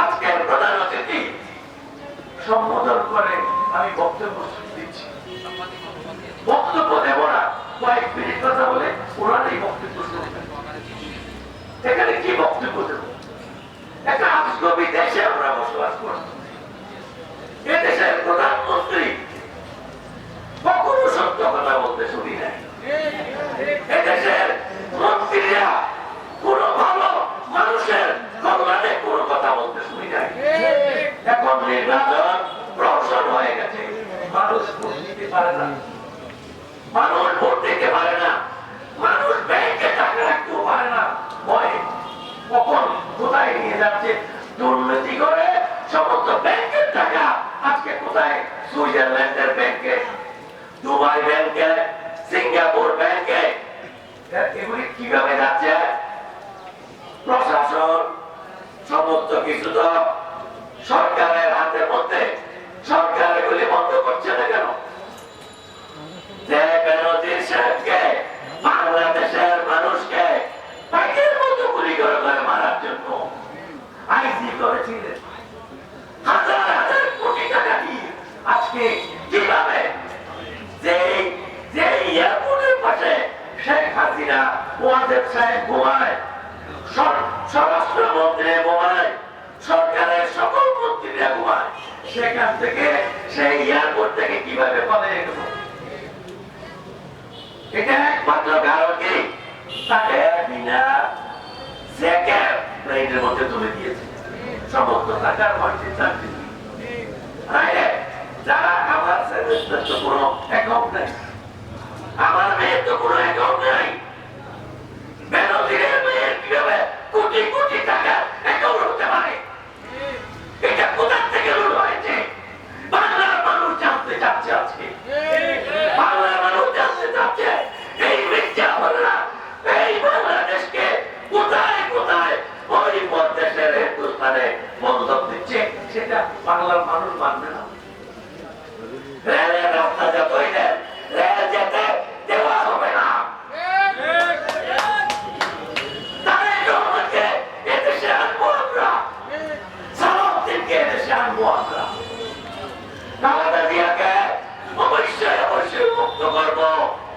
আজকের প্রধান অতিথি সম্বোধন করে আমি বক্তব্য দিচ্ছি। কয়েক মিনিট কথা বলে ওনারই বক্তব্য এখানে কি বক্তব্য দেব? একটা আজগবি দেশে আমরা বসবাস করছি এ দেশের প্রধানমন্ত্রী কখনো সত্য কথা বলতে শুনি নাই। মানুষের কোনো কথা বলতে শুনি নাই। এখন নির্বাচন প্রহসন হয়ে গেছে। মানুষ দিতে পারে না। মানুষ ভোট দিতে পারে না। মানুষ ব্যাংকে টাকা রাখতেও পারে না। ভয়ে। কখন কোথায় নিয়ে যাচ্ছে? দুর্নীতি করে সমস্ত ব্যাংকের টাকা আজকে কোথায়? সুইজারল্যান্ডের ব্যাংকে। দুবাই ব্যাংকে, সিঙ্গাপুর ব্যাংকে। এগুলি কীভাবে যাচ্ছে? প্রশাসন, সমস্ত কিছু তো সরকারের হাতের মধ্যে সরকার এগুলি বন্ধ করছে না কেন যে বেনজির সাহেবকে বাংলাদেশের মানুষকে পাখির মতো গুলি করে করে মারার জন্য আইসি করেছিলেন হাজার হাজার কোটি টাকা দিয়ে আজকে কীভাবে? যে যে এয়ারপোর্টের পাশে শেখ হাসিনা ওয়াজেদ সাহেব ঘুমায় স্বর- স্বরাষ্ট্রমন্ত্রী ঘুমায়, সরকারের সকল মন্ত্রীরা ঘুমায়, সেখান থেকে সেই এয়ারপোর্ট থেকে কীভাবে পালিয়ে গেল? এটা একমাত্র কারণ কি? তাকে বিনা চেকে প্লেনের মধ্যে তুলে দিয়েছে। সমস্ত টাকার মাঝে চাকরি আরে, যারা আমার ছেলের তো কোনো অ্যাকাউন্ট নাই আমার মেয়ের তো কোনো অ্যাকাউন্ট